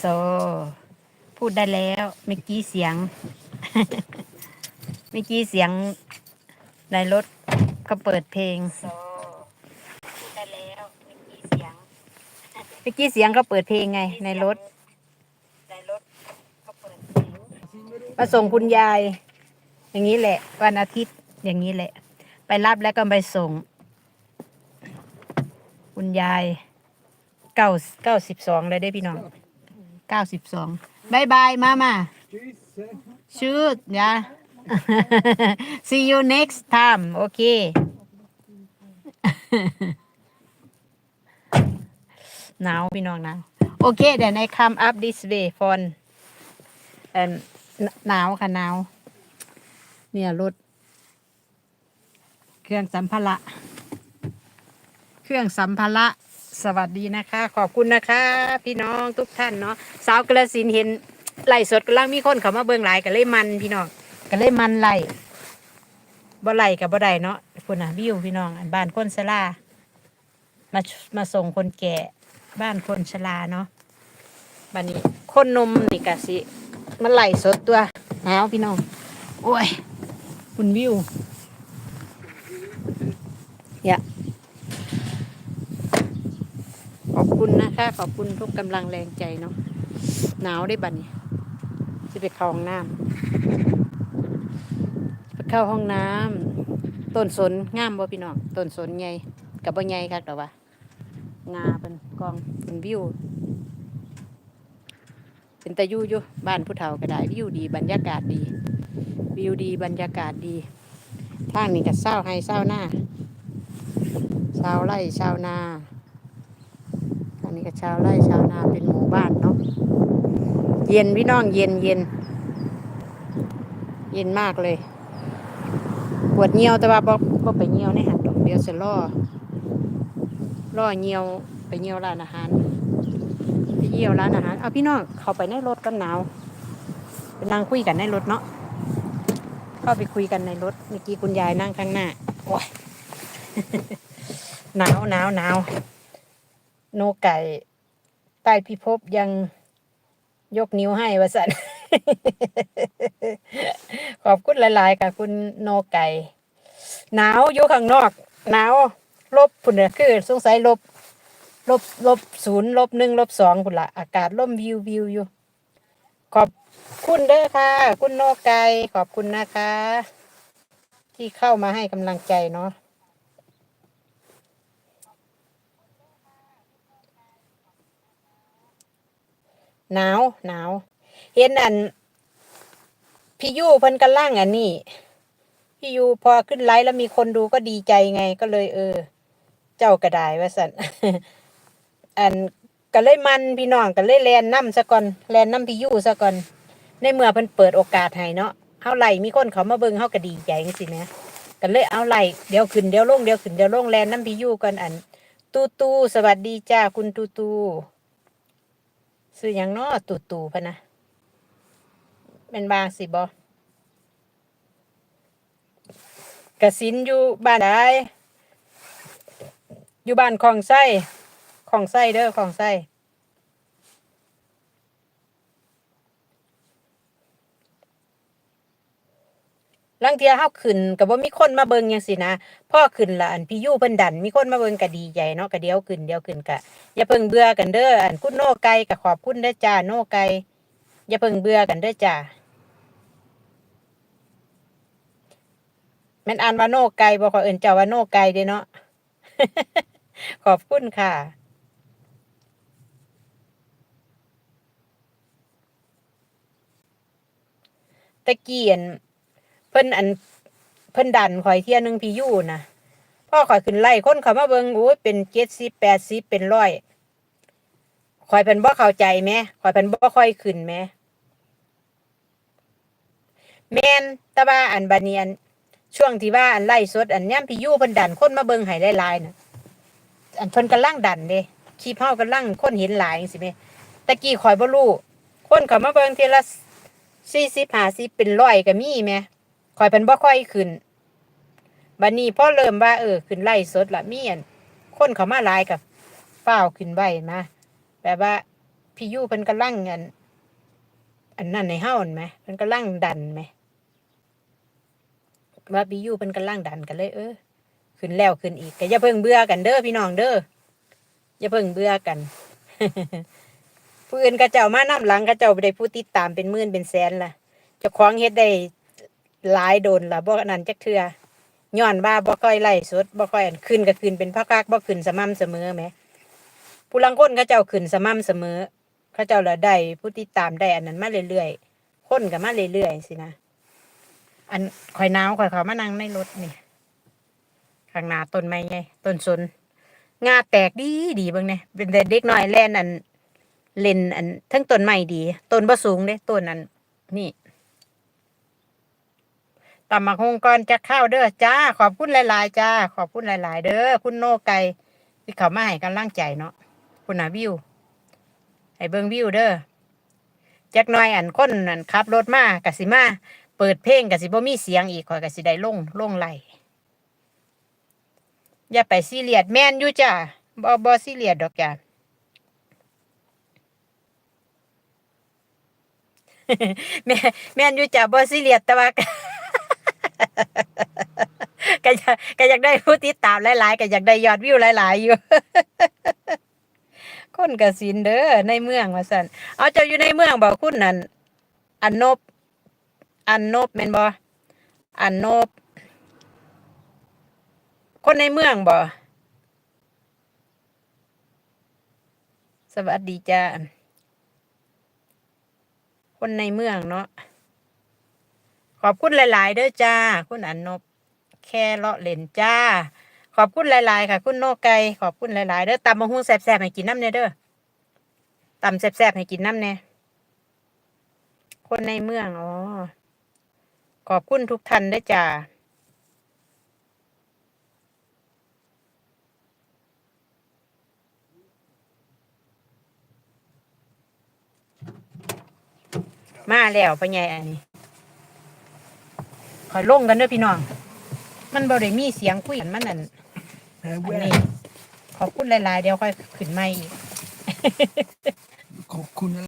โซ พูดได้แล้วเมื่อกี้เสียง เมื่อกี้เสียงในรถก็เปิดเพลงโซพูดได้แล้วเมื่อกี้เสียงเมื่อกี้เสียงก็เปิดเพลงไง ในรถ ในรถก็เปิดเพลงมาส่งคุณยาย อย่างนี้แหละ วันอาทิตย์อย่างนี้แหละ ไปรับแล้วก็ไปส่ง คุณยายเก้าเก้าสิบสองเลยได้อพี่น้อง เก้าสิบสองบายบายมามาชืดยา see you next time โอเค หนาวพี่น้องหนาวโอเค เดี๋ยวใน come up this way for เออหนาวค่ะหนาว เนี่ยรถ เครื่องสัมภาระ เครื่องสัมภาระ สวัสดีนะคะ ขอบคุณนะคะ พี่น้องทุกท่านเนาะสาวกระสินเห็นไล่สดกำลังมีคนเขามาเบิ่งหลายก็เลยมันพี่น้องก็เลยมันไล่บ่ไล่กับบ่ได้เนาะคุณน่ะวิวพี่น้องอันบ้านคนชรามามาส่งคนแก่บ้านคนชราเนาะบ้านนี้คนนมนี่กะสิมันไล่สดตัวหนาวพี่น้อง โอ้ย คุณวิวอย่าขอบ คุณนะคะขอบคุณทุกกำลังแรงใจเนาะหนาวได้บัดนี้จะไปเข้าห้องน้ำไปเข้าห้องน้ำต้นสนงามบ่พี่น้องต้นสนใหญ่กับบ่ใหญ่คักดอกว่างาเป็นกองเป็นวิวเป็นตะยู่อยู่บ้านผู้เฒ่าก็ได้วิวดีบรรยากาศดี วิวดีบรรยากาศดีทางนี้ก็เศร้าให้เศร้าหน้าชาไร่ชาวนาทา งนี้ก็ชาวไร่ชาวนาเป็นหมู่บ้านเนาะเย็นพี่น้องเย็นเย็น เย็นมากเลย ปวดเงียวแต่ว่าบ่บ่ไปเงียวในหันดอกเดียวจะล่อล่อเงียวไปเงียวร้านอาหารไปเงียวร้านอาหารเอาพี่น้องเข้าไปในรถกันหนาวไปนั่งคุยกันในรถเนาะเข้าไปคุยกันในรถเมื่อกี้คุณยายนั่งข้างหน้าโอ้ยหนาวหนาวหนาว โนไก่ ใต้พิภพยังยกนิ้วให้วสันขอบคุณหลาย ๆ ค่ะ คุณโนไก่ หนาวอยู่ข้างนอก หนาว ลบพุ่นน่ะคือ สงสัยลบ ลบ ลบศูนย์ลบหนึ่งลบสองพุ่นละอากาศร่มวิววิวอยู่ ขอบคุณเด้อค่ะ คุณโนไก่ขอบคุณนะคะ ที่เข้ามาให้กำลังใจเนาะ หนาวหนาวเห็นอันพี่ยูเพิ่นกำลังอันนี้พี่ยูพอขึ้นไลฟ์แล้วมีคนดูก็ดีใจไงก็เลย เออ เจ้ากระไดว่าสันอันก็เลยมันพี่น้องก็เลยแลนน้ำซะก่อนแลนน้ำพี่ยูซะก่อนในเมื่อเพิ่นเปิดโอกาสให้เนาะเฮาไล่มีคนเขามาเบิ่งเฮาก็ดีใจจังซี่แหมก็เลยเอาไล่เดี๋ยวขึ้นเดี๋ยวลงเดี๋ยวขึ้นเดี๋ยวลงแลนน้ำพี่ยูก่อนอัน ตูตูสวัสดีจ้าคุณตูตู ซื้ออย่างน้อตูตูพะนะเป็นบางสิบอกระสินอยู่บ้านใดอยู่บ้านคลองไส้คลองไส้เด้อคลองไส้ ลังเทียเฮาขึ้นก็บ่มีคนมาเบิ่งจังซี่นะพ่อขึ้นละอันพี่ยู่เพิ่นดัน มีคนมาเบิ่งก็ดีใจเนาะก็เดียวขึ้นเดียวขึ้นก็อย่าเพิ่งเบื่อกันเด้ออันคุณโนไก่ก็ขอบคุณเด้อจ้าโนไก่อย่าเพิ่งเบื่อกันเด้อจ้าแม่นอ่านว่าโนไก่บ่ขอเอิ้นเจ้าว่าโนไก่เด้เนาะขอบคุณค่ะตะเกียน เพิ่นอันเพิ่นดันข่อยเที่ยหนึงพี่ยู่นะพ่อข่อยขึ้นไล่คนเขามาเบิงโอ้ยเป็นเจ็ดสิบแปดสิบเป็นร้อยข่อยเพิ่นบ่เข้าใจแหม่ข่อยเพิ่นบ่ค่อยขึ้นแหมแมนต่ว่าอันบาเนียนช่วงที่ว่าอันไล่สดอันย่ํพี่ยู่เพิ่นดันคนมาเบิงให้หลายๆน่ะอันเพิ่นกำลังดันเด้คลิปเฮากำลังคนเห็นหลายจังซี่แหมตะกี้ข่อยบ่รู้คนเขามาเบิ่งทีละ40 50เป็นร้อยก็มีแหม ข่อยเพิ่นบ่ค่อยขึ้นบัดนี้พอเริ่มว่า เออขึ้นไล่สดละมีอันคนเขามาหลายกับเฝ้าขึ้นไว้นะแบบว่าพี่ยูเพิ่นกำลังอันอันนั้นในเฮาเห็นไหมเพิ่นกำลังดันไหมว่าพี่ยูเพิ่นกำลังดันกันเลย เออขึ้นแล้วขึ้นอีกก็อย่าเพิ่งเบื่อกันเด้อพี่น้องเด้ออย่าเพิ่งเบื่อกันผู้อื่นก็เจ้ามานํหลังก็เจ้าบ่ได้ผู้ติดตามเป็นหมื่นเป็นแสนล่ะเจ้าของเฮ็ดได้ หลายโดนละบ่อันนั้นจักเทือย้อนว่าบ่ค่อยไล่สดบ่ค่อยอันขึ้นก็ขึ้นเป็นพักๆบ่ขึ้นสม่ำเสมอแหมผู้ลังคนเขาเจ้าขึ้นสม่ำเสมอเขาเจ้าละได้ผู้ติดตามได้อันนั้นมาเรื่อยๆคนก็มาเรื่อยๆสินะอันข่อยหนาวข่อยเขามานั่งในรถนี่ข้างหน้าต้นไม้ไงต้นสนงาแตกดีดีเบิ่งเนี่ยเป็นแต่เด็กน้อยแล่นอันเล่นอันทั้งต้นไม้ดีต้นบ่สูงเด้ต้นอันนี่ ตำมักฮงก่อนจะเข้าเด้อจ้า ขอบคุณหลาย ๆ จ้า ขอบคุณหลาย ๆ เด้อคุณโนไก่ที่เขามาให้กำลังใจเนาะคุณนาวิวให้เบิ่งวิวเด้อจักหน่อยอันคนอันขับรถมากะสิมาเปิดเพลงกะสิบ่มีเสียงอีกขอยกะสิได้ลงลงไหลอย่าไปซีเรียสแม่นอยู่จ้ะบ่บ่ซีเรียสดอกจ้ะแม่แม่นอยู่จ้ะบ่ซีเรียสแต่ว่า ก็อยากก็อยากได้ผู้ติดตามหลายๆก็อยากได้ยอดวิวหลาย ๆ อยู่ คนกสินเด้อในเมืองว่าซั่นเอาเจ้าอยู่ในเมืองบ่คุณนั่นอันนบ อันนบแม่นบ่อันนบ คนในเมืองบ่สวัสดีจ้าคนในเมืองเนาะ ขอบคุณหลาย ๆ เด้อจ้า คุณอันนบแค่เลาะเล่นจ้า ขอบคุณหลาย ๆ ค่ะ คุณโนไก่ขอบคุณหลาย ๆ เด้อตำมะฮุ่งแซ่บๆให้กินน้ำเนี่ยเด้อตำแซ่บๆให้กินน้ำเนี่ยคนในเมืองอ๋อขอบคุณทุกท่านเด้อจ้ามาแล้วพ่อใหญ่อันนี้ ขอยลงกันเด้อพี่น้อง มันบ่ได้มีเสียงคุยกันมันนั่นอันนี้ขอบคุณหลาย ๆ เดี๋ยวค่อยขึ้นไม่อีก ขอบคุณ